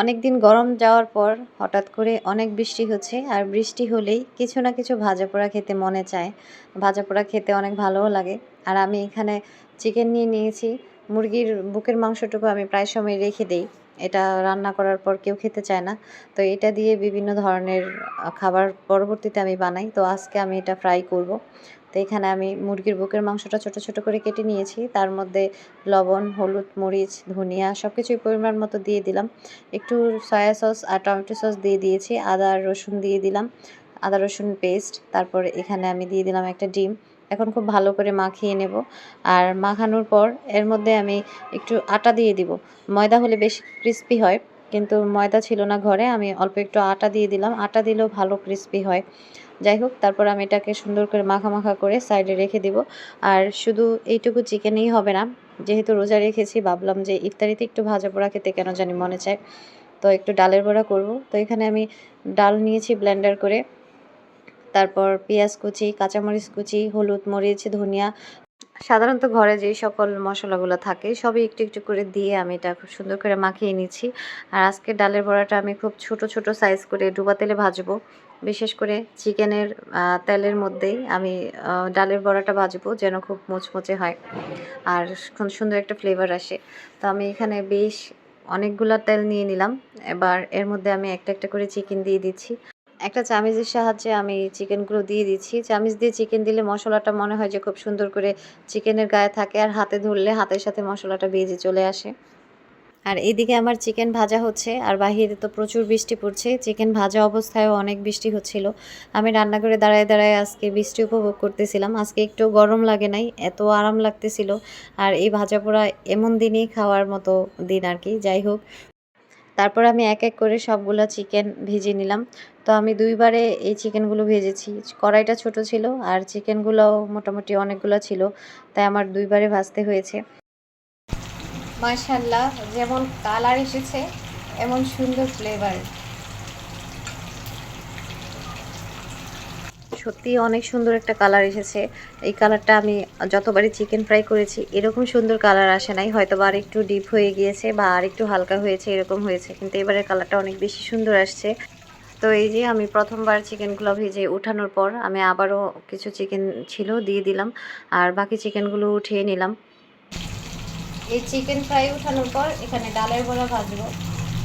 অনেক দিন গরম যাওয়ার পর হঠাৎ করে অনেক বৃষ্টি হচ্ছে, আর বৃষ্টি হলেই কিছু না কিছু ভাজা পোড়া খেতে মনে চায়। ভাজা পোড়া খেতে অনেক ভালোও লাগে। আর আমি এখানে চিকেন নিয়ে নিয়েছি। মুরগির বুকের মাংসটুকু আমি প্রায় সময় রেখে দেই। এটা রান্না করার পর কেউ খেতে চায় না। তো এটা দিয়ে বিভিন্ন ধরনের খাবার পরবর্তীতে আমি বানাই। তো আজকে আমি এটা ফ্রাই করব। তো এখানে আমি মুরগির বুকের মাংসটা ছোট ছোট করে কেটে নিয়েছি। তার মধ্যে লবণ, হলুদ, মরিচ, ধনিয়া সব কিছুই পরিমাণ মতো দিয়ে দিলাম। একটু সয়া সস আর টমেটো সস দিয়ে দিয়েছি, আদা রসুন দিয়ে দিলাম। আদা, রসুন পেস্ট, তারপর এখানে আমি দিয়ে দিলাম একটা ডিম। এখন খুব ভালো করে মাখিয়ে নেব। আর মাখানোর পর এর মধ্যে আমি একটু আটা দিয়ে দিব। ময়দা হলে বেশি ক্রিস্পি হয়। কিন্তু ময়দা ছিল না ঘরে, আমি অল্প একটু আটা দিয়ে দিলাম। আটা দিলেও ভালো ক্রিস্পি হয়। যাই হোক, তারপর আমি এটাকে সুন্দর করে মাখা মাখা করে সাইডে রেখে দিব। আর শুধু এইটুকু চিকেনেই হবে না, যেহেতু রোজা রেখেছি, ভাবলাম যে ইফতারিতে একটু ভাজা পোড়া খেতে কেন জানি মনে চায়। তো একটু ডালের বড়া করব। তো এখানে আমি ডাল নিয়েছি ব্লেন্ডার করে। তারপর পেঁয়াজ কুচি, কাঁচামরিচ কুচি, হলুদ মরিচ, ধনিয়া সাধারণত ঘরে যেই সকল মশলাগুলো থাকে, সবই একটু একটু করে দিয়ে আমি এটা খুব সুন্দর করে মাখিয়ে নিচ্ছি। আর আজকে ডালের বড়াটা আমি খুব ছোট ছোট সাইজ করে ডুবা তেলে ভাজবো। বিশেষ করে চিকেনের তেলের মধ্যেই আমি ডালের বড়াটা ভাজবো যেন খুব মুচমুচে হয় আর খুব সুন্দর একটা ফ্লেভার আসে। তো আমি এখানে বেশ অনেকগুলা তেল নিয়ে নিলাম। এবার এর মধ্যে আমি একটা একটা করে চিকেন দিয়ে দিচ্ছি। একটা চামিচের সাহায্যে আমি চিকেনগুলো দিয়ে দিচ্ছি। চামিচ দিয়ে চিকেন দিলে মশলাটা মনে হয় যে খুব সুন্দর করে চিকেনের গায়ে থাকে আর হাতে ধরলে হাতের সাথে মশলাটা বেজে চলে আসে। আর এদিকে আমার চিকেন ভাজা হচ্ছে আর বাহিরে তো প্রচুর বৃষ্টি পড়ছে। চিকেন ভাজা অবস্থায়ও অনেক বৃষ্টি হচ্ছিল। আমি রান্না করে দাঁড়ায় দাঁড়ায় আজকে বৃষ্টি উপভোগ করতেছিলাম। আজকে একটু গরম লাগে নাই, এত আরাম লাগতেছিল। আর এই ভাজা পোড়া এমন দিনই খাওয়ার মতো দিন আর কি। যাই হোক। তারপর আমি এক এক করে সবগুলো চিকেন ভেজে নিলাম। তো আমি দুইবারে এই চিকেনগুলো ভেজেছি। কড়াইটা ছোট ছিল আর চিকেনগুলো মোটামুটি অনেকগুলো ছিল, তাই আমার দুইবারে ভাজতে হয়েছে। মাশাল্লাহ যেমন কালার এসেছে, এমন সুন্দর ফ্লেভার সত্যি অনেক সুন্দর একটা কালার এসেছে। এই কালারটা আমি যতবারই চিকেন ফ্রাই করেছি, এরকম সুন্দর কালার আসে নাই। হয়তো বা আর একটু ডিপ হয়ে গিয়েছে বা আর একটু হালকা হয়েছে, এরকম হয়েছে। কিন্তু এবারের কালারটা অনেক বেশি সুন্দর আসছে। তো এই যে আমি প্রথমবার চিকেনগুলো ভেজে উঠানোর পর আমি আবারও কিছু চিকেন ছিল, দিয়ে দিলাম। আর বাকি চিকেনগুলো উঠিয়ে নিলাম। এই চিকেন ফ্রাই উঠানোর পর এখানে ডালের বড়া ভাজবো।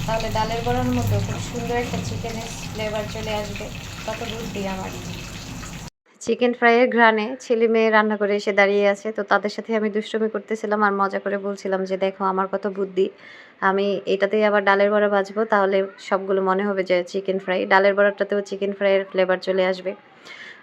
তাহলে ডালের বড়ার মতো খুব সুন্দর একটা চিকেনের ফ্লেভার চলে আসবে। কত বুদ্ধি আমার। চিকেন ফ্রাইয়ের ঘ্রাণে ছেলে মেয়ে রান্না করে এসে দাঁড়িয়ে আছে। তো তাদের সাথে আমি দুষ্টুমি করতেছিলাম আর মজা করে বলছিলাম যে, দেখো, আমার কত বুদ্ধি। আমি এটাতেই আবার ডালের বড়া ভাজবো, তাহলে সবগুলো মনে হবে যে চিকেন ফ্রাই ডালের বড়াটাতেও চিকেন ফ্রাইয়ের ফ্লেভার চলে আসবে।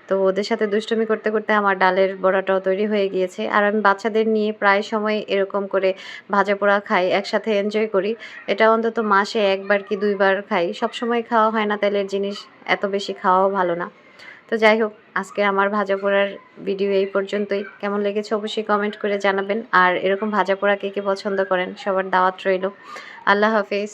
তো ওদের সাথে দুষ্টুমি করতে করতে আমার ডালের বড়াটাও তৈরি হয়ে গিয়েছে। আর আমি বাচ্চাদের নিয়ে প্রায় সময় এরকম করে ভাজা পোড়া খাই, একসাথে এনজয় করি। এটা অন্তত মাসে একবার কি দুইবার খাই। সব সময় খাওয়া হয় না, তেলের জিনিস এত বেশি খাওয়াও ভালো না। তো যাই হোক, আজকে আমার ভাজা পোড়ার ভিডিও এই পর্যন্তই। কেমন লেগেছে অবশ্যই কমেন্ট করে জানাবেন। আর এরকম ভাজা পোড়া কে কে পছন্দ করেন, সবার দাওয়াত রইল। আল্লাহ হাফেজ।